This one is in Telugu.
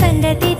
సంగతి